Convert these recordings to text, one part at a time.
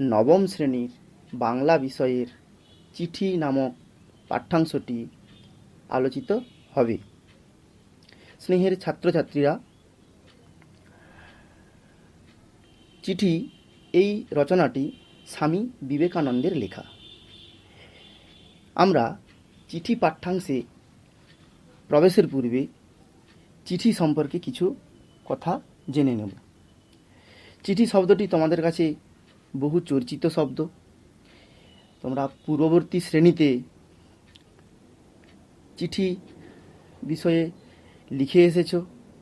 নবম শ্রেণির বাংলা বিষয়ের চিঠি নামক পাঠ্যাংশটি আলোচিত হবে। স্নেহের ছাত্রছাত্রীরা, চিঠি, এই রচনাটি স্বামী বিবেকানন্দের লেখা। আমরা চিঠি পাঠ্যাংশে প্রবেশের পূর্বে চিঠি সম্পর্কে কিছু কথা জেনে নেব। চিঠি শব্দটি তোমাদের কাছে বহু চর্চিত শব্দ। তোমরা পূর্ববর্তী শ্রেণীতে চিঠি বিষয়ে লিখে এসেছ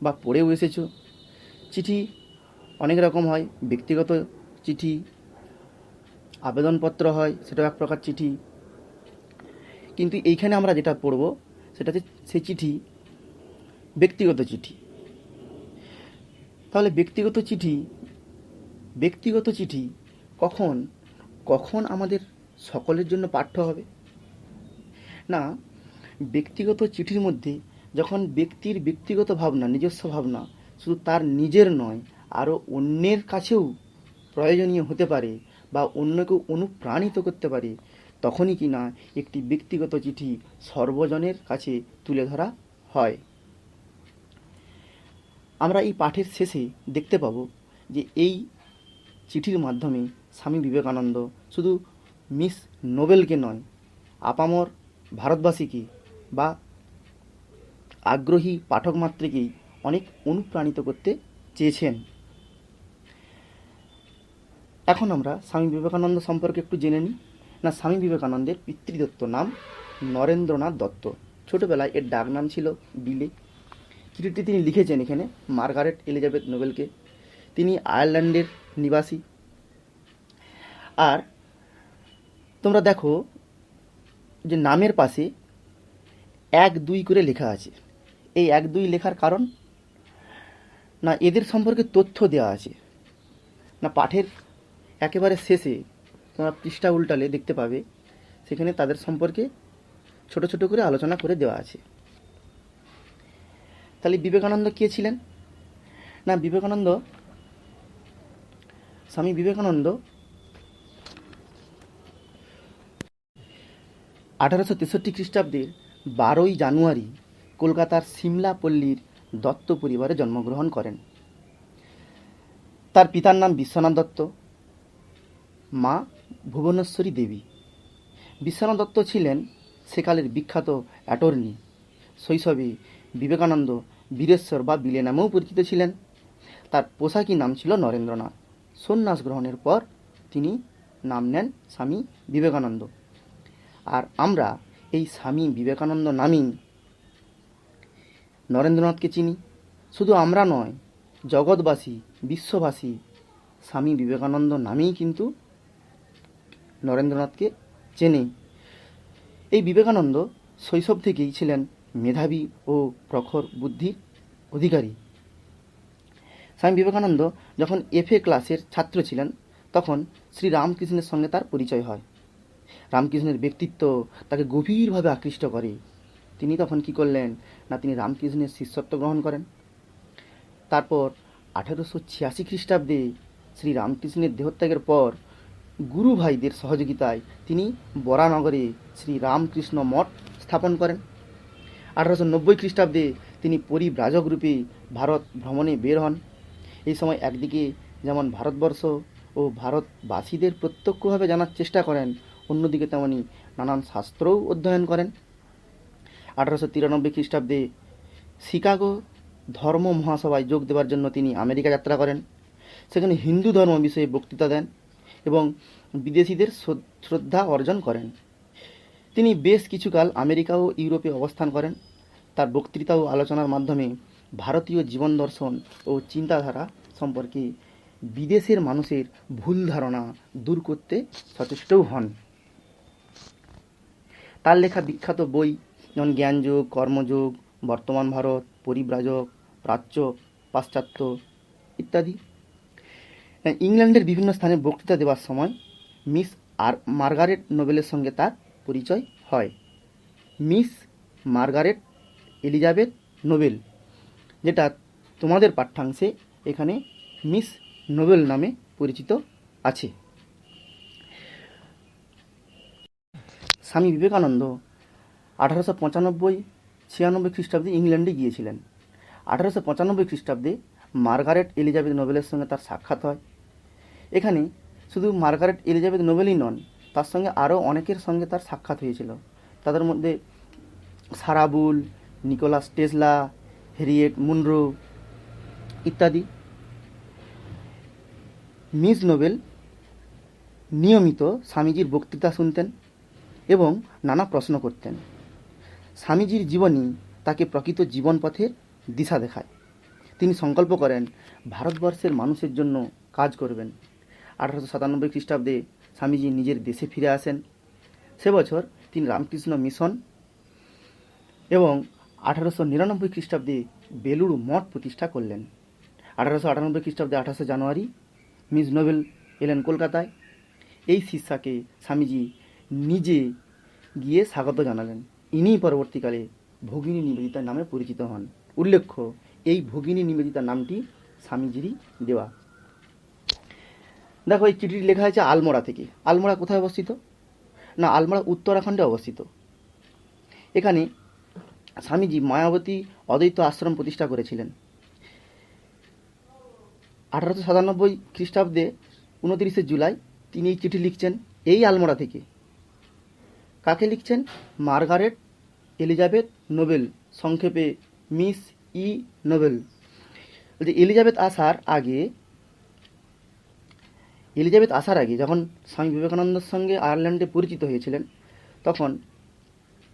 বা পড়েও এসেছ। চিঠি অনেক রকম হয়। ব্যক্তিগত চিঠি, আবেদনপত্র হয়, সেটাও এক প্রকার চিঠি। কিন্তু এইখানে আমরা যেটা পড়ব, সেটা সে চিঠি, ব্যক্তিগত চিঠি। তাহলে ব্যক্তিগত চিঠি ব্যক্তিগত চিঠি কখন? কখন আমাদের সকলের জন্য পাঠ্য হবে? না, ব্যক্তিগত চিঠির মধ্যে যখন ব্যক্তির ব্যক্তিগত ভাবনা, নিজস্ব ভাবনা, শুধু তার নিজের নয়, আরও অন্যের কাছেও প্রয়োজনীয় হতে পারে বা অন্যকে অনুপ্রাণিত করতে পারে, তখনই কি না একটি ব্যক্তিগত চিঠি সর্বজনের কাছে তুলে ধরা হয়। আমরা এই পাঠের শেষে দেখতে পাবো যে এই চিঠির মাধ্যমে স্বামী বিবেকানন্দ শুধু মিস নোবেলকে নয়, আপামর ভারতবাসীকে বা আগ্রহী পাঠক মাত্রকেই অনেক অনুপ্রাণিত করতে চেয়েছেন। এখন আমরা স্বামী বিবেকানন্দ সম্পর্কে একটু জেনে নিই। না, স্বামী বিবেকানন্দের পিতৃদত্ত নাম নরেন্দ্রনাথ দত্ত। ছোটবেলায় এর ডাক নাম ছিল বিলে। চিঠিটি তিনি লিখেছেন এখানে মার্গারেট এলিজাবেথ নোবেলকে। তিনি আয়ারল্যান্ডের নিবাসী। আর তোমরা দেখো যে নামের পাশে এক দুই করে লেখা আছে। এই এক দুই লেখার কারণ? না এদের সম্পর্কে তথ্য দেওয়া আছে। না পাঠের একেবারে শেষে তোমরা পৃষ্ঠা উল্টালে দেখতে পাবে, সেখানে তাদের সম্পর্কে ছোট ছোট করে আলোচনা করে দেওয়া আছে। তাহলে বিবেকানন্দ কে ছিলেন? না বিবেকানন্দ, স্বামী বিবেকানন্দ আঠারোশো তেষট্টি খ্রিস্টাব্দের বারোই জানুয়ারি কলকাতার সিমলা পল্লীর দত্ত পরিবারে জন্মগ্রহণ করেন। তার পিতার নাম বিশ্বনাথ দত্ত, মা ভুবনেশ্বরী দেবী। বিশ্বনাথ দত্ত ছিলেন সেকালের বিখ্যাত অ্যাটর্নি, শৈশবে বিবেকানন্দ বীরেশ্বর বা বিলে নামেও পরিচিত ছিলেন। তার পোশাকি নাম ছিল নরেন্দ্রনাথ। সন্ন্যাস গ্রহণের পর তিনি নাম নেন স্বামী বিবেকানন্দ। আর আমরা এই স্বামী বিবেকানন্দ নামেই নরেন্দ্রনাথকে চিনি। শুধু আমরা নয়, জগৎবাসী, বিশ্ববাসী, স্বামী বিবেকানন্দ নামেই কিন্তু নরেন্দ্রনাথকে চেনে। এই বিবেকানন্দ শৈশব থেকেই ছিলেন মেধাবী ও প্রখর বুদ্ধির অধিকারী। স্বামী বিবেকানন্দ যখন এফএ ক্লাসের ছাত্র ছিলেন, তখন শ্রী রামকৃষ্ণের সঙ্গে তার পরিচয় হয়। রামকৃষ্ণের ব্যক্তিত্ব তাকে গভীরভাবে আকৃষ্ট করে। তিনি তখন কি করলেন? না, তিনি রামকৃষ্ণের শিষ্যত্ব গ্রহণ করেন। তারপর আঠেরোশো ছিয়াশি খ্রিস্টাব্দে শ্রী রামকৃষ্ণের দেহত্যাগের পর গুরু ভাইদের সহযোগিতায় তিনি বরানগরে শ্রী রামকৃষ্ণ মঠ স্থাপন করেন। আঠারোশো নব্বই খ্রিস্টাব্দে তিনি পরিব্রাজক রূপে ভারত ভ্রমণে বের হন। এই সময় একদিকে যেমন ভারতবর্ষ ও ভারতবাসীদের প্রত্যক্ষভাবে জানার চেষ্টা করেন অন্যদিকে তেমনি নানান শাস্ত্রও অধ্যয়ন করেন। আঠারোশো তিরানব্বই খ্রিস্টাব্দে শিকাগো ধর্ম মহাসভায় যোগ দেওয়ার জন্য তিনি আমেরিকা যাত্রা করেন। সেখানে হিন্দু ধর্ম বিষয়ে বক্তৃতা দেন এবং বিদেশিদের শ্রদ্ধা অর্জন করেন। তিনি বেশ কিছুকাল আমেরিকা ও ইউরোপে অবস্থান করেন। তার বক্তৃতা ও আলোচনার মাধ্যমে ভারতীয় জীবন দর্শন ও চিন্তাধারা সম্পর্কে বিদেশের মানুষের ভুল ধারণা দূর করতে সচেষ্টও হন। তার লেখা বিখ্যাত বই, যেমন জ্ঞানযোগ, কর্মযোগ, বর্তমান ভারত, পরিব্রাজক, প্রাচ্য, পাশ্চাত্য ইত্যাদি। ইংল্যান্ডের বিভিন্ন স্থানে বক্তৃতা দেওয়ার সময় মিস আর মার্গারেট নোবেলের সঙ্গে তার পরিচয় হয়। মিস মার্গারেট এলিজাবেথ নোবেল, যেটা তোমাদের পাঠ্যাংশে এখানে মিস নোবেল নামে পরিচিত আছে। স্বামী বিবেকানন্দ আঠারোশো পঁচানব্বই ছিয়ানব্বই খ্রিস্টাব্দে ইংল্যান্ডে গিয়েছিলেন। আঠারোশো পঁচানব্বই খ্রিস্টাব্দে মার্গারেট এলিজাবেথ নোবেলের সঙ্গে তার সাক্ষাৎ হয়। এখানে শুধু মার্গারেট এলিজাবেথ নোবেলই নন, তার সঙ্গে আরও অনেকের সঙ্গে তার সাক্ষাৎ হয়েছিল। তাদের মধ্যে Sara Bull, Nikola Tesla, Harriet Monroe ইত্যাদি। মিস নোবেল নিয়মিত স্বামীজির বক্তৃতা শুনতেন। এবং নানা প্রশ্ন করতেন। স্বামীজির জীবনী তাকে প্রকৃত জীবন পথের দিশা দেখায়। তিনি সংকল্প করেন, ভারতবর্ষের মানুষের জন্য কাজ করবেন। আঠারোশো সাতানব্বই খ্রিস্টাব্দে স্বামীজি নিজের দেশে ফিরে আসেন। সে বছর তিনি রামকৃষ্ণ মিশন এবং আঠারোশো নিরানব্বই খ্রিস্টাব্দে বেলুড় মঠ প্রতিষ্ঠা করলেন। আঠারোশো আটানব্বই খ্রিস্টাব্দে আঠাশে জানুয়ারি মিস নোবেল এলেন কলকাতায়। এই শিষ্যাকে স্বামীজি নিজে গিয়ে স্বাগত জানালেন। ইনিই পরবর্তীকালে ভগিনী নিবেদিতা নামে পরিচিত হন। উল্লেখ্য, এই ভগিনী নিবেদিতা নামটি স্বামীজিরই দেওয়া। দেখো, এই চিঠিটি লেখা হয়েছে আলমোড়া থেকে। আলমোড়া কোথায় অবস্থিত? না, আলমোড়া উত্তরাখণ্ডে অবস্থিত। এখানে স্বামীজি মায়াবতী অদ্বৈত আশ্রম প্রতিষ্ঠা করেছিলেন। আঠারোশো সাতানব্বই খ্রিস্টাব্দে উনতিরিশে জুলাই তিনি এই চিঠি লিখছেন, এই আলমোড়া থেকে। লিখছেন? Margaret Elizabeth Noble. সংক্ষেপে, মিস ই নোবেল। বলছে, এলিজাবেথ আসার আগে, এলিজাবেথ আসার আগে যখন স্বামী বিবেকানন্দের সঙ্গে আয়ারল্যান্ডে পরিচিত হয়েছিলেন, তখন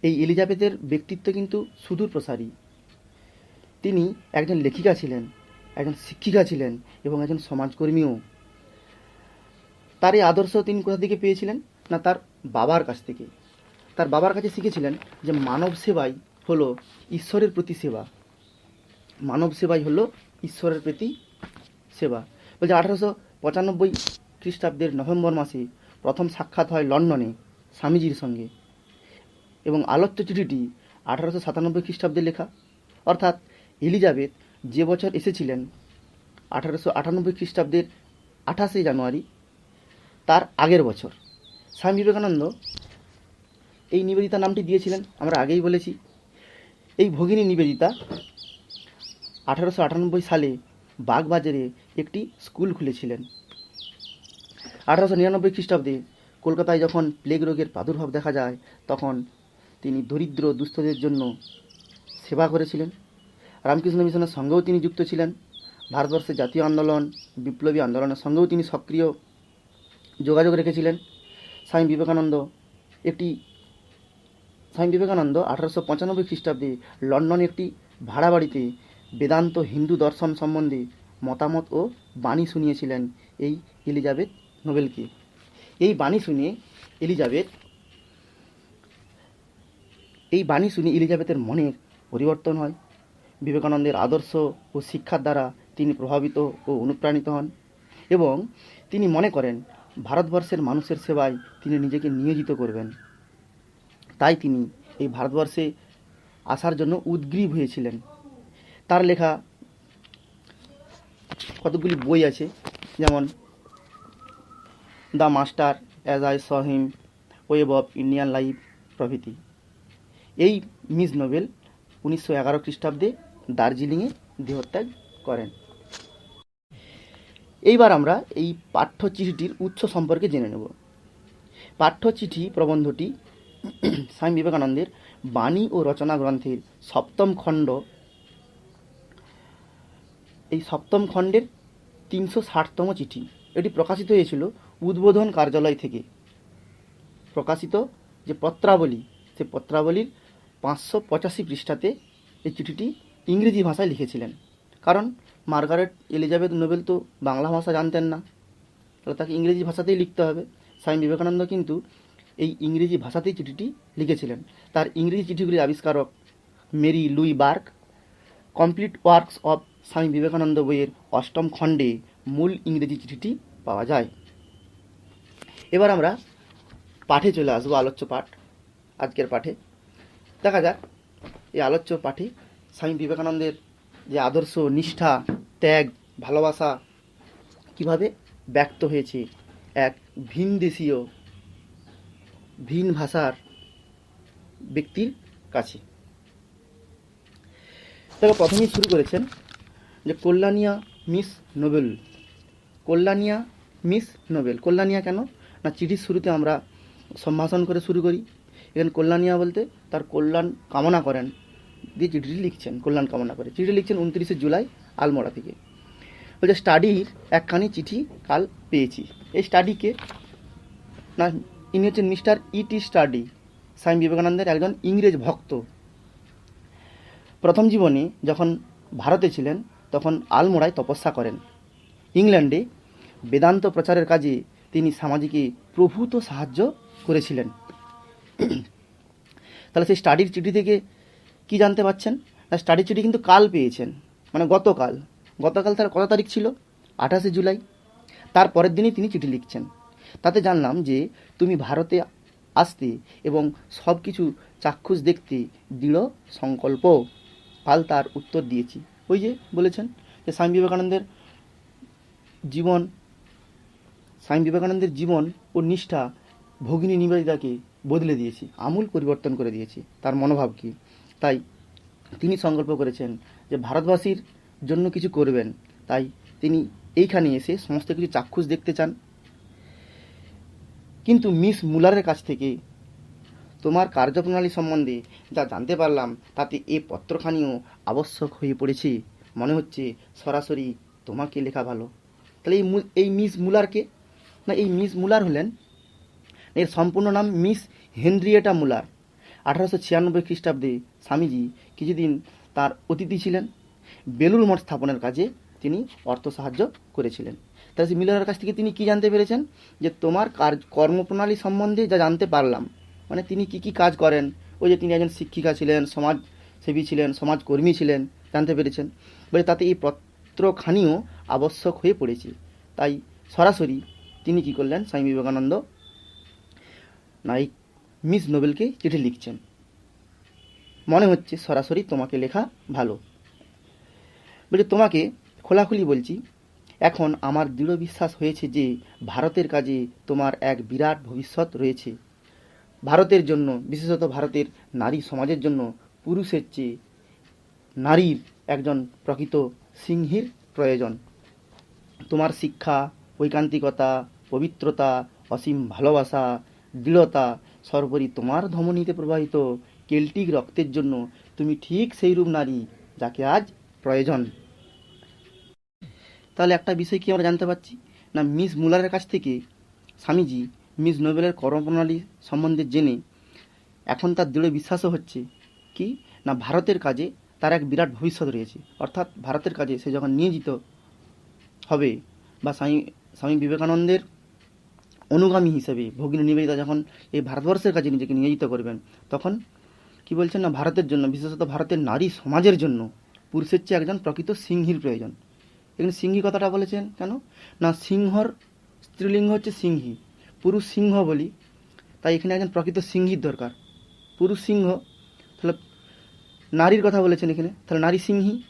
এই এলিজাবেথের ব্যক্তিত্ব কিন্তু সুদূর প্রসারী। তিনি একজন লেখিকা ছিলেন, একজন শিক্ষিকা ছিলেন এবং একজন সমাজকর্মীও। তার এই আদর্শ তিনি কোথা থেকে পেয়েছিলেন? না, তার বাবার কাছ থেকে। তার বাবার কাছে শিখেছিলেন যে মানব সেবাই হলো ঈশ্বরের প্রতি সেবা। মানব সেবাই হলো ঈশ্বরের প্রতি সেবা। বলছে আঠারোশো পঁচানব্বই খ্রিস্টাব্দের নভেম্বর মাসে প্রথম সাক্ষাৎ হয় লন্ডনে স্বামীজির সঙ্গে। এবং আলোচ্য চিঠিটি আঠারোশো সাতানব্বই খ্রিস্টাব্দে লেখা। অর্থাৎ এলিজাবেথ যে বছর এসেছিলেন আঠারোশো আটানব্বই খ্রিস্টাব্দের আঠাশে জানুয়ারি, তার আগের বছর। স্বামী বিবেকানন্দ এই নিবেদিতা নামটি দিয়েছিলেন, আমরা আগেই বলেছি। এই ভগিনী নিবেদিতা আঠারোশো আটানব্বই সালে বাগবাজারে একটি স্কুল খুলেছিলেন। আঠারোশো নিরানব্বই খ্রিস্টাব্দে কলকাতায় যখন প্লেগ রোগের প্রাদুর্ভাব দেখা যায়, তখন তিনি দরিদ্র দুস্থদের জন্য সেবা করেছিলেন। রামকৃষ্ণ মিশনের সঙ্গেও তিনি যুক্ত ছিলেন। ভারতবর্ষের জাতীয় আন্দোলন, বিপ্লবী আন্দোলনের সঙ্গেও তিনি সক্রিয় যোগাযোগ রেখেছিলেন। স্বামী বিবেকানন্দ একটি স্বামী বিবেকানন্দ আঠারোশো পঁচানব্বই খ্রিস্টাব্দে লন্ডনে একটি ভাড়া বাড়িতে বেদান্ত হিন্দু দর্শন সম্বন্ধে মতামত ও বাণী শুনিয়েছিলেন এই এলিজাবেথ নোবেলকে। এই বাণী শুনে এলিজাবেথ, এই বাণী শুনে এলিজাবেথের মনের পরিবর্তন হয়। বিবেকানন্দের আদর্শ ও শিক্ষার দ্বারা তিনি প্রভাবিত ও অনুপ্রাণিত হন এবং তিনি মনে করেন, ভারতবর্ষের মানুষের সেবায় তিনি নিজেকে নিয়োজিত করবেন। তাই তিনি এই ভারতবর্ষে আসার জন্য উদ্গ্রীব হয়েছিলেন। তার লেখা কতগুলি বই আছে? যেমন, the master as I saw him, web of Indian life প্রভৃতি। এই মিস নোবেল উনিশশো এগারো খ্রিস্টাব্দে দার্জিলিংয়ে দেহত্যাগ করেন। এইবার আমরা এই পাঠ্যচিঠিটির উৎস সম্পর্কে জেনে নেব। পাঠ্যচিঠি প্রবন্ধটি স্বামী বিবেকানন্দের বাণী ও রচনা গ্রন্থের সপ্তম খণ্ড। এই সপ্তম খণ্ডের তিনশো ষাটতম চিঠি। এটি প্রকাশিত হয়েছিল উদ্বোধন কার্যালয় থেকে। প্রকাশিত যে পত্রাবলী, সে পত্রাবলীর পাঁচশো পঁচাশি পৃষ্ঠাতে এই চিঠিটি ইংরেজি ভাষায় লিখেছিলেন। কারণ মার্গারেট এলিজাবেথ নোবেল তো বাংলা ভাষা জানতেন না। তাহলে তাকে ইংরেজি ভাষাতেই লিখতে হবে। স্বামী বিবেকানন্দ কিন্তু এই ইংরেজি ভাষাতেই চিঠিটি লিখেছিলেন। তার ইংরেজি চিঠিগুলির আবিষ্কারক Marie Louise Burke. Complete works of Swami Vivekananda বইয়ের অষ্টম খণ্ডে মূল ইংরেজি চিঠিটি পাওয়া যায়। এবার আমরা পাঠে চলে আসব, আলোচ্য পাঠ, আজকের পাঠে। দেখা যাক, এই আলোচ্য পাঠে স্বামী বিবেকানন্দের যে আদর্শ, নিষ্ঠা, ত্যাগ, ভালোবাসা কীভাবে ব্যক্ত হয়েছে। এক ভিন দেশীয় ভিন ভাষার ব্যক্তির কাছে। তবে প্রথমেই শুরু করেছেন যে কল্যাণিয়া মিস নোবেল। কল্যাণিয়া মিস নোবেল। কল্যাণিয়া কেন? না, চিঠির শুরুতে আমরা সম্ভাষণ করে শুরু করি। এখানে কল্যাণিয়া বলতে তার কল্যাণ কামনা করেন দিয়ে চিঠিটি লিখছেন, কল্যাণ কামনা করে। চিঠি লিখছেন উনত্রিশে জুলাই আলমোড়া থেকে। বলছে, স্টাডির একখানি চিঠি কাল পেয়েছি। এই স্টাডিকে না ইনি হচ্ছেন মিস্টার ইটি স্টাডি, স্বামী বিবেকানন্দের একজন ইংরেজ ভক্ত। প্রথম জীবনে যখন ভারতে ছিলেন, তখন আলমোড়ায় তপস্যা করেন। ইংল্যান্ডে বেদান্ত প্রচারের কাজে তিনি সমাজকে প্রভূত সাহায্য করেছিলেন। তাহলে সেই স্টাডির চিঠি থেকে কি জানতে পাচ্ছেন? না, স্টাডির চিঠি কিন্তু কাল পেয়েছেন মানে গতকাল। গতকাল তার কত তারিখ ছিল? আঠাশে জুলাই। তার পরের দিনই তিনি চিঠি লিখছেন। তাতে জানলাম যে তুমি ভারতে আসতে এবং সব কিছু চাক্ষুষ দেখতে দৃঢ় সংকল্প। কাল তার উত্তর দিয়েছি। ওই যে বলেছেন যে স্বামী বিবেকানন্দের জীবন, স্বামী বিবেকানন্দের জীবন ও নিষ্ঠা ভগিনী নিবেদিতাকে বদলে দিয়েছি, আমূল পরিবর্তন করে দিয়েছি। তার মনোভাবকে তাই তিনি সংকল্প করেছেন যে ভারতবাসীর জন্য কিছু করবেন। তাই তিনি এইখানে এসে সমস্ত কিছু চাক্ষুষ দেখতে চান। কিন্তু মিস মুলারের কাছ থেকে তোমার কার্যপ্রণালী সম্বন্ধে যা জানতে পারলাম, তাতে এ পত্রখানিও আবশ্যক হয়ে পড়েছে। মনে হচ্ছে সরাসরি তোমাকে লেখা ভালো। তাহলে এই এই মিস মুলারকে? না, এই মিস মুলার হলেন, এর সম্পূর্ণ নাম মিস হেনরিয়েটা মুলার। আঠারোশো ছিয়ানব্বই খ্রিস্টাব্দে স্বামীজি কিছুদিন তার অতিথি ছিলেন। বেলুর মঠ স্থাপনের কাজে তিনি অর্থ সাহায্য করেছিলেন। তাহলে মিলারের কাছ থেকে তিনি কি জানতে পেরেছেন? যে তোমার কাজ কর্মপ্রণালী সম্বন্ধে যা জানতে পারলাম মানে তিনি কি কি কাজ করেন? ওই যে তিনি একজন শিক্ষিকা ছিলেন, সমাজসেবী ছিলেন, সমাজকর্মী ছিলেন, জানতে পেরেছেন। বলে তাতে এই পত্রখানিও আবশ্যক হয়ে পড়েছে। তাই সরাসরি তিনি কি করলেন? স্বামী বিবেকানন্দ না এই মিস নোবেলকে চিঠি লিখছেন। মনে হচ্ছে সরাসরি তোমাকে লেখা ভালো। বলছে তোমাকে খোলাখুলি বলছি এখন আমার দৃঢ় বিশ্বাস হয়েছে যে ভারতের কাজে তোমার এক বিরাট ভবিষ্যৎ রয়েছে। ভারতের জন্য, বিশেষত ভারতের নারী সমাজের জন্য, পুরুষের চেয়ে নারীর একজন প্রকৃত সিংহীর প্রয়োজন। তোমার শিক্ষা, ঐকান্তিকতা, পবিত্রতা, অসীম ভালোবাসা, দৃঢ়তা সর্বোপরি তোমার ধমনীতে প্রবাহিত কেল্টিক রক্তের জন্য তুমি ঠিক সেই রূপ নারী যাকে আজ প্রয়োজন। তাহলে একটা বিষয় কি আমরা জানতে পারছি? না, মিস মুলারের কাছ থেকে স্বামীজি, মিস নোবেলের কর্মপ্রণালী সম্বন্ধে জেনে এখন তার দৃঢ় বিশ্বাসও হচ্ছে কি? না, ভারতের কাজে তার এক বিরাট ভবিষ্যৎ রয়েছে। অর্থাৎ ভারতের কাজে সে যখন নিয়োজিত হবে বা স্বামী স্বামী বিবেকানন্দের অনুগামী হিসেবে ভগিনী নিবেদিতা যখন এই ভারতবর্ষের কাজে নিজেকে নিয়োজিত করবেন, তখন কি বলছেন? না, ভারতের জন্য, বিশেষত ভারতের নারী সমাজের জন্য পুরুষের চেয়ে একজন প্রকৃত সিংহীর প্রয়োজন। এখানে সিংহী কথাটা বলেছেন কেন? না, সিংহর স্ত্রীলিঙ্গ হচ্ছে সিংহী, পুরুষ সিংহ বলি। তাই এখানে একজন প্রকৃত সিংহীর দরকার। পুরুষ সিংহ, তাহলে নারীর কথা বলেছেন এখানে, তাহলে নারী সিংহী।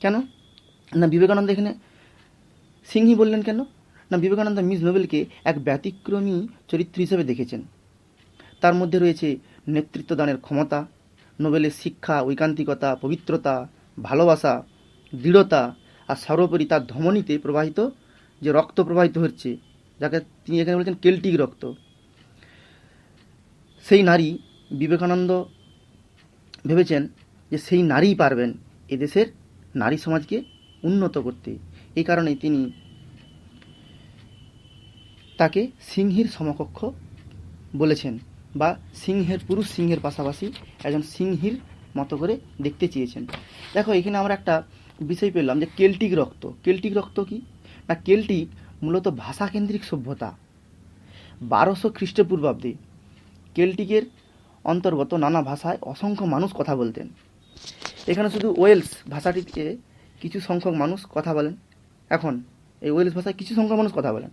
কেন? না, বিবেকানন্দ এখানে সিংহী বললেন কেন? না, বিবেকানন্দ মিস নোবেলকে এক ব্যতিক্রমী চরিত্র হিসেবে দেখেছেন। তার মধ্যে রয়েছে নেতৃত্ব দানের ক্ষমতা, নোবেলের শিক্ষা, ঐকান্তিকতা, পবিত্রতা, ভালোবাসা, দৃঢ়তা আর সর্বোপরি তার ধমনীতে প্রবাহিত যে রক্ত প্রবাহিত হচ্ছে, যাকে তিনি এখানে বলেছেন কেল্টিক রক্ত, সেই নারী বিবেকানন্দ ভেবেছেন যে সেই নারীই পারবেন এদেশের নারী সমাজকে উন্নত করতে। এই কারণে তিনি তাকে সিংহীর সমকক্ষ বলেছেন বা সিংহের পুরুষ সিংহের পাশাপাশি একজন সিংহীর মতো করে দেখতে চেয়েছেন। দেখো, এখানে আমরা একটা বিষয় পেলাম যে কেল্টিক রক্ত। কেল্টিক রক্ত কি? না, কেল্টিক মূলত ভাষাকেন্দ্রিক সভ্যতা। বারোশো খ্রিস্টপূর্বাব্দে কেল্টিকের অন্তর্গত নানা ভাষায় অসংখ্য মানুষ কথা বলতেন। এখানে শুধু ওয়েলস ভাষাটিতে কিছু সংখ্যক মানুষ কথা বলেন। এখন এই ওয়েলস ভাষায় কিছু সংখ্যক মানুষ কথা বলেন।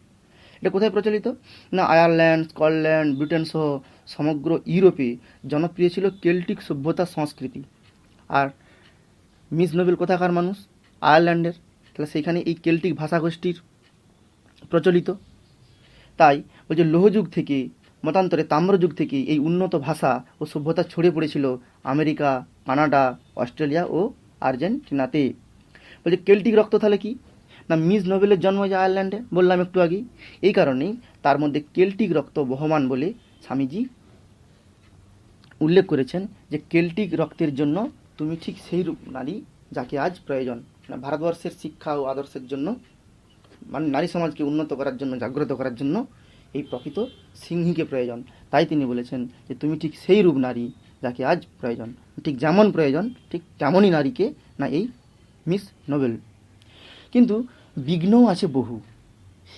এটা কোথায় প্রচলিত? না, আয়ারল্যান্ড, স্কটল্যান্ড, ব্রিটেন সহ সমগ্র ইউরোপে জনপ্রিয় ছিল কেল্টিক সভ্যতা সংস্কৃতি। আর মিস নোবেল কোথাকার মানুষ? আয়ারল্যান্ডের। তাহলে সেইখানে এই কেল্টিক ভাষাগোষ্ঠীর প্রচলিত। তাই ওই বলছে লোহযুগ থেকে, মতান্তরে তাম্রযুগ থেকে এই উন্নত ভাষা ও সভ্যতা ছড়িয়ে পড়েছিল আমেরিকা, কানাডা, অস্ট্রেলিয়া ও আর্জেন্টিনাতে। বলছে কেল্টিক রক্ত তাহলে কি? না, মিস নোবেলের জন্ম যে আয়ারল্যান্ডে? বললাম একটু আগেই। এই কারণেই তার মধ্যে কেল্টিক রক্ত বহমান বলে স্বামীজি উল্লেখ করেছেন যে কেল্টিক রক্তের জন্য তুমি ঠিক সেই রূপ নারী যাকে আজ প্রয়োজন মানে ভারতবর্ষের শিক্ষা ও আদর্শের জন্য মানে নারী সমাজকে উন্নত করার জন্য, জাগ্রত করার জন্য এই প্রকৃত সিংহীকে প্রয়োজন। তাই তিনি বলেছেন যে তুমি ঠিক সেই রূপ নারী যাকে আজ প্রয়োজন, ঠিক যেমন প্রয়োজন, ঠিক তেমনই নারীকে না এই মিস নোবেল। কিন্তু বিঘ্নও আছে বহু।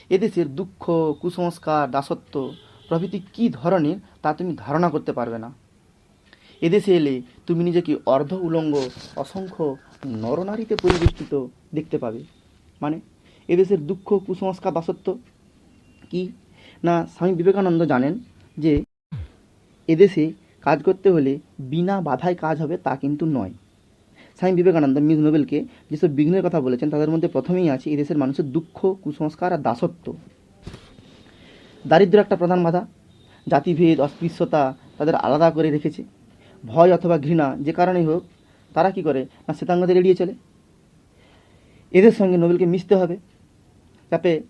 এদেশের দুঃখ, কুসংস্কার, দাসত্ব প্রভৃতি কী ধরনের তা তুমি ধারণা করতে পারবে না। এদেশে এলে তুমি নিজেকে অর্ধ উলঙ্গ, অসংখ্য নরনারীতে পরিবেষ্টিত দেখতে পাবে। মানে এদেশের দুঃখ, কুসংস্কার, দাসত্ব কি? না, স্বামী বিবেকানন্দ জানেন যে, এদেশে কাজ করতে হলে বিনা বাধায় কাজ হবে তা কিন্তু নয়। স্বামী বিবেকানন্দ, মিস নোবেলকে যেসব বিঘ্নের কথা বলেছেন, তাদের মধ্যে প্রথমেই আছে এদেশের মানুষের দুঃখ, কুসংস্কার আর দাসত্ব। দারিদ্র্য একটা প্রধান বাধা। জাতিভেদ, অস্পৃশ্যতা তাদের আলাদা করে রেখেছে। ভয় অথবা ঘৃণা, যে কারণেই হোক, তারা কি করে? না, শ্বেতাঙ্গদের এড়িয়ে চলে। এদের সঙ্গে নোবেলকে মিশতে হবে। যাতে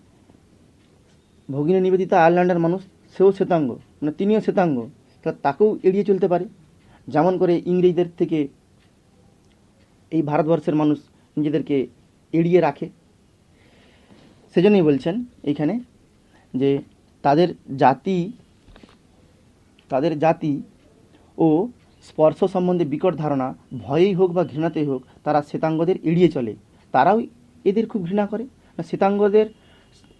ভগিনী নিবেদিতা আয়ারল্যান্ডের মানুষ, সেও শ্বেতাঙ্গ মানে তিনিও শ্বেতাঙ্গ, তা তাকেও এড়িয়ে চলতে পারে। যেমন করে ইংরেজদের থেকে এই ভারতবর্ষের মানুষ নিজেদেরকে এড়িয়ে রাখে। সেজন্যই বলছেন এইখানে যে তাদের জাতি তাদের জাতি ও স্পর্শ সম্বন্ধে বিকট ধারণা ভয়েই হোক বা ঘৃণাতেই হোক, তারা শ্বেতাঙ্গদের এড়িয়ে চলে। তারাও এদের খুব ঘৃণা করে। শ্বেতাঙ্গদের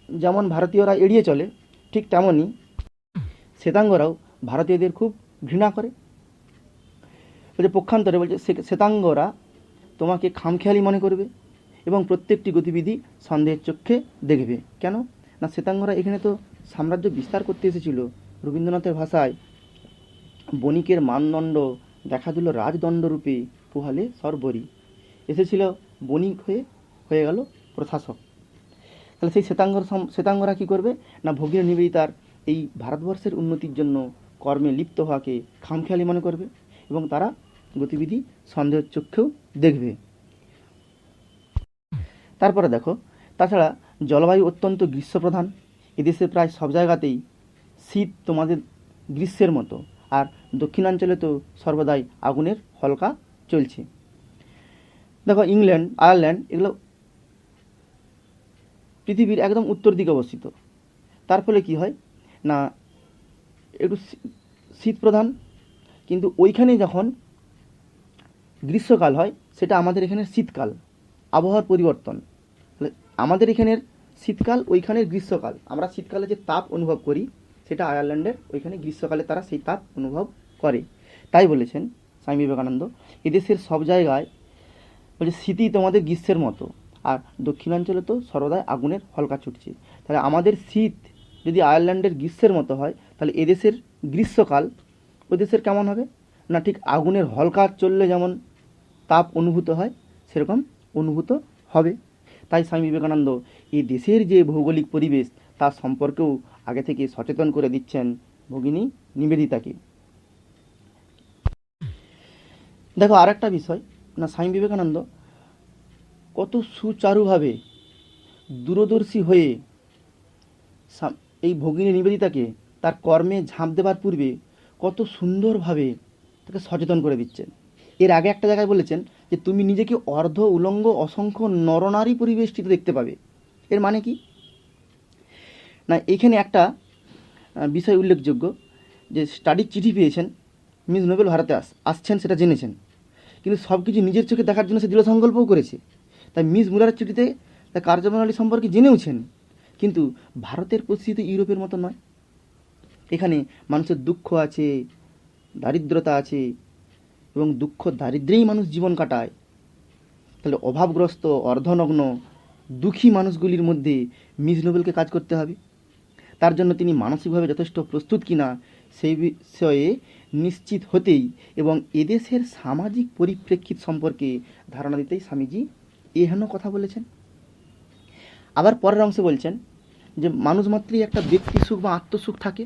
যেমন ভারতীয়রা এড়িয়ে চলে, ঠিক তেমনই শ্বেতাঙ্গরাও ভারতীয়দের খুব ঘৃণা করে। বলছে পক্ষান্তরে বলছে শ্বে- শ্বেতাঙ্গরা তোমাকে খামখেয়ালি মনে করবে এবং প্রত্যেকটি গতিবিধি সন্দেহের চক্ষে দেখবে। কেন? না, শ্বেতাঙ্গরা এখানে তো সাম্রাজ্য বিস্তার করতে এসেছিল। রবীন্দ্রনাথের ভাষায়, বণিকের মানদণ্ড দেখা দিল রাজদণ্ড রূপে পোহালে সর্বরী। এসেছিল বণিক হয়ে হয়ে গেল প্রশাসক। তাহলে সেই শ্বেতাঙ্গর সম- শ্বেতাঙ্গরা কী করবে? না ভগিনী নিবেদিতার এই ভারতবর্ষের উন্নতির জন্য কর্মে লিপ্ত হওয়াকে খামখেয়ালি মনে করবে? এবং তারা গতিবিধি সন্দেহের চক্ষেও দেখবে। তারপরে দেখো, তাছাড়া জলবায়ু অত্যন্ত গ্রীষ্মপ্রধান। এদেশে প্রায় সব জায়গাতেই শীত তোমাদের গ্রীষ্মের মতো। আর দক্ষিণাঞ্চলে তো সর্বদাই আগুনের হলকা চলছে। দেখো, ইংল্যান্ড, আয়ারল্যান্ড এগুলো পৃথিবীর একদম উত্তর দিকে অবস্থিত। তার ফলে কি হয়? না, একটু শীত প্রধান, কিন্তু ওইখানে যখন গ্রীষ্মকাল হয়, সেটা আমাদের এখানের শীতকাল, আবহাওয়ার পরিবর্তন। আমাদের এখানের শীতকাল, ওইখানের গ্রীষ্মকাল। আমরা শীতকালে যে তাপ অনুভব করি সেটা আয়ারল্যান্ডের ওইখানে গ্রীষ্মকালে তারা সেই তাপ অনুভব করে। তাই বলেছেন স্বামী বিবেকানন্দ। এদেশের সব জায়গায় বলছে শীতই তোমাদের গ্রীষ্মের মতো, আর দক্ষিণাঞ্চলে তো সর্বদাই আগুনের হলকা ছুটছে। তাহলে আমাদের শীত যদি আয়ারল্যান্ডের গ্রীষ্মের মতো হয়, তাহলে এদেশের গ্রীষ্মকাল ওই দেশের কেমন হবে? না ঠিক আগুনের হলকা চললে যেমন তাপ অনুভূত হয়, সেরকম অনুভূত হবে। তাই স্বামী বিবেকানন্দ এই দেশের যে ভৌগোলিক পরিবেশ, তার সম্পর্কেও আগে থেকে সচেতন করে দিচ্ছেন ভগিনী নিবেদিতাকে। দেখো আর একটা বিষয়, না, স্বামী বিবেকানন্দ কত সুচারুভাবে দূরদর্শী হয়ে এই ভগিনী নিবেদিতাকে তার কর্মে ঝাঁপ দেবার পূর্বে কত সুন্দরভাবে তাকে সচেতন করে দিচ্ছেন। এর আগে একটা জায়গায় বলেছেন যে, তুমি নিজেকে অর্ধ উলঙ্গ, অসংখ্য নরনারী পরিবেষ্টিত দেখতে পাবে। এর মানে কি? না, এখানে একটা বিষয় উল্লেখযোগ্য যে স্টাডির চিঠি পেয়েছেন মিস নোবেল ভারতে আস আসছেন সেটা জেনেছেন। কিন্তু সব কিছু নিজের চোখে দেখার জন্য সে দৃঢ় সংকল্পও করেছে। তাই মিস মুলারের চিঠিতে তার কার্যপ্রণালী সম্পর্কে জেনেওছেন কিন্তু ভারতের পরিস্থিতি ইউরোপের মতো নয়। এখানে মানুষের দুঃখ আছে, দারিদ্রতা আছে, এবং দুঃখ দারিদ্রেই মানুষ জীবন কাটায়। তাহলে অভাবগ্রস্ত, অর্ধনগ্ন, দুঃখী মানুষগুলির মধ্যে মিস নোবেলকে কাজ করতে হবে। তার জন্য তিনি মানসিকভাবে যথেষ্ট প্রস্তুত কিনা সেই বিষয়ে নিশ্চিত হতেই এবং এদেশের সামাজিক পরিপ্রেক্ষিত সম্পর্কে ধারণা দিতেই স্বামীজি এহেন কথা বলেছেন। আবার পরের অংশে বলছেন যে মানুষ মাত্রই একটা ব্যক্তি সুখ বা আত্মসুখ থাকে।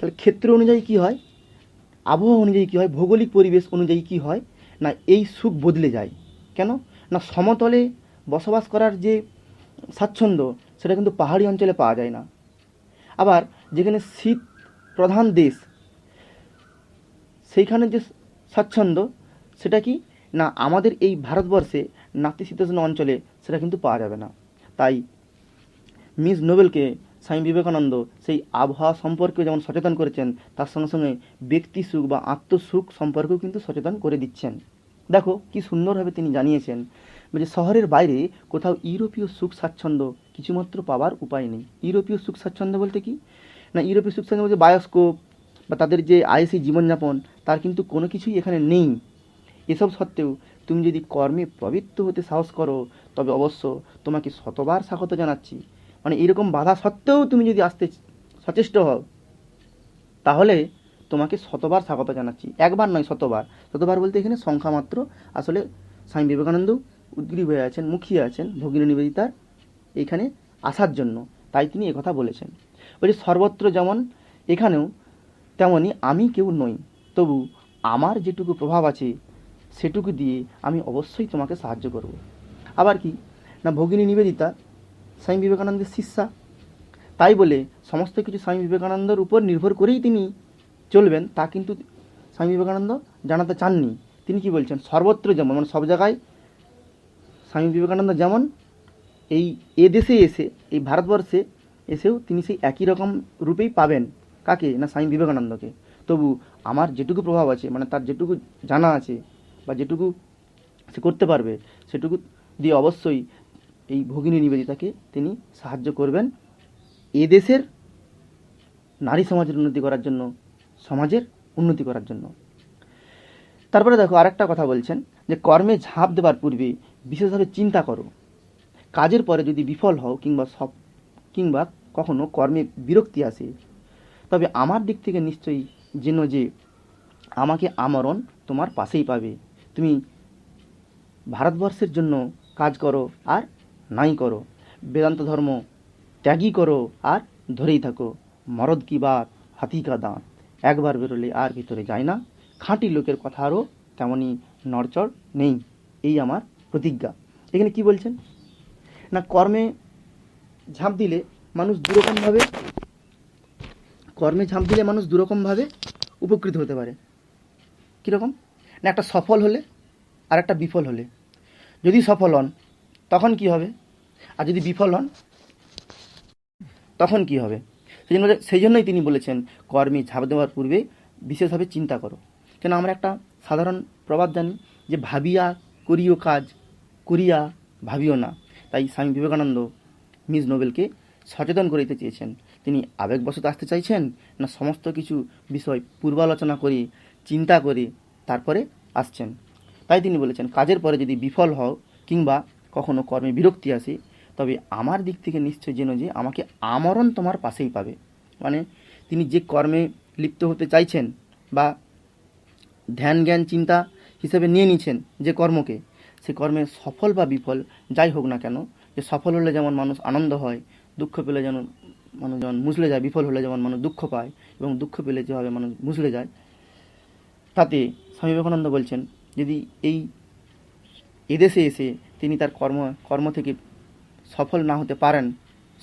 তাহলে ক্ষেত্র অনুযায়ী কি হয়? আবহাওয়া অনুযায়ী কী হয়? ভৌগোলিক পরিবেশ অনুযায়ী কি হয়? না এই সুখ বদলে যায়? কেন? না সমতলে বসবাস করার যে স্বাচ্ছন্দ্য সেটা কিন্তু পাহাড়ি অঞ্চলে পাওয়া যায় না। আবার যেখানে শীত প্রধান দেশ, সেইখানে যে স্বাচ্ছন্দ্য, সেটা কি? না, আমাদের এই ভারতবর্ষে নাতিশীতোষ্ণ অঞ্চলে সেটা কিন্তু পাওয়া যাবে না। তাই মিস নোবেলকে স্বামী বিবেকানন্দ সেই আবহাওয়া সম্পর্কে যেমন সচেতন করেছেন, তার সঙ্গে সঙ্গে ব্যক্তি সুখ বা আত্মসুখ সম্পর্কেও কিন্তু সচেতন করে দিচ্ছেন। দেখো, কি সুন্দরভাবে তিনি জানিয়েছেন যে শহরের বাইরে কোথাও ইউরোপীয় সুখ স্বাচ্ছন্দ্য কিছুমাত্র পাওয়ার উপায় নেই। ইউরোপীয় সুখ স্বাচ্ছন্দ্য বলতে কি? না, ইউরোপীয় সুখ স্বাচ্ছন্দ্য বলতে বায়োস্কোপ বা তাদের যে আয়েসি জীবনযাপন, তার কিন্তু কোনো কিছুই এখানে নেই। এসব সত্ত্বেও তুমি যদি কর্মে প্রবৃত্ত হতে সাহস করো, তবে অবশ্য তোমাকে শতবার স্বাগত জানাচ্ছি। মানে এরকম বাধা সত্ত্বেও তুমি যদি আসতে সচেষ্ট হও, তাহলে তোমাকে শতবার স্বাগত জানাচ্ছি। একবার নয়, শতবার। শতবার বলতে এখানে সংখ্যা মাত্র। আসলে স্বামী বিবেকানন্দ উদ্গ্রীব হয়ে আছেন, মুখিয়ে আছেন ভগিনী নিবেদিতার এইখানে আসার জন্য। তাই তিনি একথা বলেছেন। বলছে সর্বত্র যেমন, এখানেও তেমনি আমি কেউ নই। তবু আমার যেটুকু প্রভাব আছে, সেটুকু দিয়ে আমি অবশ্যই তোমাকে সাহায্য করব। আবার কি? না, ভগিনী নিবেদিতা স্বামী বিবেকানন্দের শিষ্যা। তাই বলে সমস্ত কিছু স্বামী বিবেকানন্দের উপর নির্ভর করেই তিনি চলবেন, তা কিন্তু স্বামী বিবেকানন্দ জানাতে চাননি। তিনি কি বলছেন? সর্বত্র যেমন মানে সব জায়গায় স্বামী বিবেকানন্দ যেমন এই এ দেশে এসে, এই ভারতবর্ষে এসেও তিনি সেই একই রকম রূপেই পাবেন। কাকে? না স্বামী বিবেকানন্দকে। তবু আমার যেটুকু প্রভাব আছে মানে তার যেটুকু জানা আছে বা যেটুকু সে করতে পারবে, সেটুকু দিয়ে অবশ্যই এই ভগিনী নিবেদিতাকে তিনি সাহায্য করবেন এদেশের নারী সমাজের উন্নতি করার জন্য, সমাজের উন্নতি করার জন্য। তারপরে দেখো আরেকটা কথা বলছেন যে কর্মে ঝাঁপ দেওয়ার পূর্বে বিশেষভাবে চিন্তা করো। কাজের পরে যদি বিফল হও কিংবা সব, কিংবা কখনো কর্মে বিরক্তি আসে, তবে আমার দিক থেকে নিশ্চয়ই যেন যে আমাকে আমরণ তোমার পাশেই পাবে। তুমি ভারতবর্ষের জন্য কাজ করো আর নাই করো। বেদান্ত ধর্ম ত্যাগই করো আর ধরেই থাকো। মরদ কি বাত, হাতি কা দাঁত। একবার বেরোলে আর ভিতরে যায় না। খাঁটি লোকের কথা আরও তেমনই নড়চড় নেই। এই আমার প্রতিজ্ঞা। এখানে কি বলছেন? না, কর্মে ঝাঁপ দিলে মানুষ দুরকমভাবে কর্মে ঝাঁপ দিলে মানুষ দুরকমভাবে উপকৃত হতে পারে। কীরকম? না, একটা সফল হলে আর একটা বিফল হলে। যদি সফল হন, তখন কি হবে? আর যদি বিফল হন, তখন কি হবে? সেই জন্য সেই জন্যই তিনি বলেছেন, কর্মে ঝাঁপ দেওয়ার পূর্বে বিশেষভাবে চিন্তা করো। কেন, আমরা একটা সাধারণ প্রবাদ জানি যে ভাবিয়া করিও কাজ করিয়া ভাবিও না। তাই স্বামী বিবেকানন্দ মিস নোবেলকে সচেতন করে দিতে চেয়েছেন। তিনি আবেগবশত আসতে চাইছেন না সমস্ত কিছু বিষয় পূর্বালোচনা করে চিন্তা করে তারপরে আসছেন। তাই তিনি বলেছেন, কাজের পরে যদি বিফল হও কিংবা কখনো কর্মে বিরক্তি আসে, তবে আমার দিক থেকে নিশ্চয় যেন যে আমাকে আমরণ তোমার পাশেই পাবে। মানে তিনি যে কর্মে লিপ্ত হতে চাইছেন বা ধ্যান জ্ঞান চিন্তা হিসেবে নিয়ে নিয়েছেন যে কর্মকে, সে কর্মে সফল বা বিফল যাই হোক না কেন, যে সফল হলে যেমন মানুষ আনন্দ হয়, দুঃখ পেলে যেন মানুষ যেমন মুসলে যায়, বিফল হলে যেমন মানুষ দুঃখ পায় এবং দুঃখ পেলে যেভাবে মানুষ মুসলে যায়, তাতে স্বামী বিবেকানন্দ বলছেন, যদি এই এদেশে এসে তিনি তার কর্ম কর্ম থেকে সফল না হতে পারেন,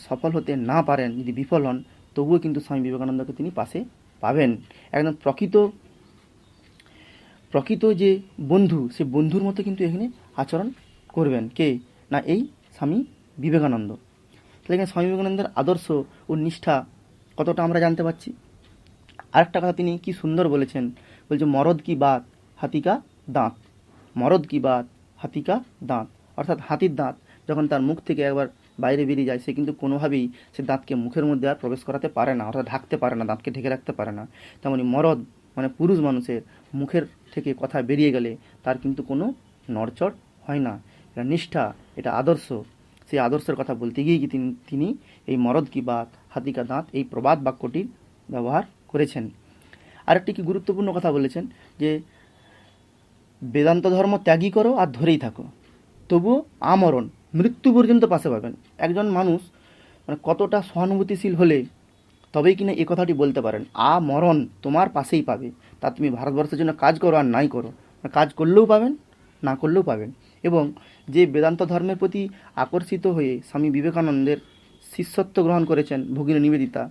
সফল হতে না পারেন, যদি বিফল হন, তবুও কিন্তু স্বামী বিবেকানন্দকে তিনি পাশে পাবেন। একদম প্রকৃত প্রকৃত যে বন্ধু, সে বন্ধুর মতো কিন্তু এখানে আচরণ করবেন। কে? না, এই স্বামী বিবেকানন্দ। তাহলে এখানে স্বামী বিবেকানন্দের আদর্শ ও নিষ্ঠা কতটা আমরা জানতে পারছি? আরেকটা কথা তিনি কি সুন্দর বলেছেন। বলছে, মরদ কি বাত হাতিকা দাঁত। মরদ কি বাত হাতিকা দাঁত। অর্থাৎ হাতির দাঁত যখন তার মুখ থেকে একবার বাইরে বেরিয়ে যায়, সে কিন্তু কোনোভাবেই সে দাঁতকে মুখের মধ্যে আর প্রবেশ করাতে পারে না, অর্থাৎ ঢাকতে পারে না, দাঁতকে ঢেকে রাখতে পারে না। তেমনি মরদ মানে পুরুষ মানুষের মুখের থেকে কথা বেরিয়ে গেলে তার কিন্তু কোনো নড়চড় হয় না। এটা নিষ্ঠা, এটা আদর্শ। সেই আদর্শের কথা বলতে গিয়ে কি তিনি এই মরদ কি বাত হাতিকা দাঁত, এই প্রবাদ বাক্যটির ব্যবহার করেছেন। আরেকটি কি গুরুত্বপূর্ণ কথা বলেছেন যে, বেদান্ত ধর্ম ত্যাগই করো আর ধরেই থাকো। তবুও আমরণ, মৃত্যু পর্যন্ত পাশে পাবেন। একজন মানুষ মানে কতটা সহানুভূতিশীল হলে তবেই কিনা এ কথাটি বলতে পারেন, আ মরণ তোমার পাশেই পাবে। তা তুমি ভারতবর্ষের জন্য কাজ করো আর নাই করো। কাজ করলেও পাবেন, না করলেও পাবেন। এবং যে বেদান্ত ধর্মের প্রতি আকর্ষিত হয়ে স্বামী বিবেকানন্দের শিষ্যত্ব গ্রহণ করেছেন ভগিনী নিবেদিতা,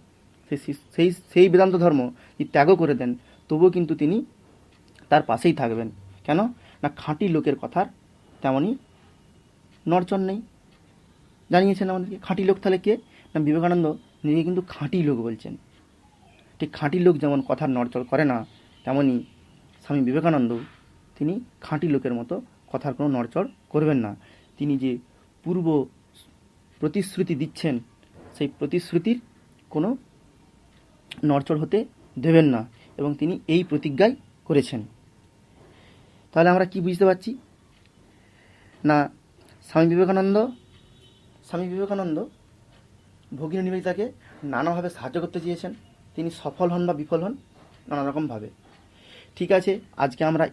সেই সেই বেদান্ত ধর্ম ত্যাগও করে দেন, তবুও কিন্তু তিনি তার পাশেই থাকবেন। কেন? না, খাঁটি লোকের কথার তেমনই নড়চড় নেই। জানিয়েছেন আমাদেরকে, খাঁটি লোক তাহলে কে? না, বিবেকানন্দ নিজেকে কিন্তু খাঁটি লোক বলছেন। ঠিক খাঁটি লোক যেমন কথার নড়চড় করে না, তেমনই স্বামী বিবেকানন্দ তিনি খাঁটি লোকের মতো কথার কোনো নড়চড় করবেন না। তিনি যে পূর্ব প্রতিশ্রুতি দিচ্ছেন, সেই প্রতিশ্রুতির কোনো নড়চড় হতে দেবেন না এবং তিনি এই প্রতিজ্ঞাই করেছেন। তাহলে আমরা কি বুঝতে পারছি? না, স্বামী বিবেকানন্দ স্বামী বিবেকানন্দ ভগিনী নিবেদিতাকে নানাভাবে সাহায্য করতে চেয়েছেন। তিনি সফল হন বা বিফল হন নানা রকমভাবে ঠিক আছে, আজকে আমরা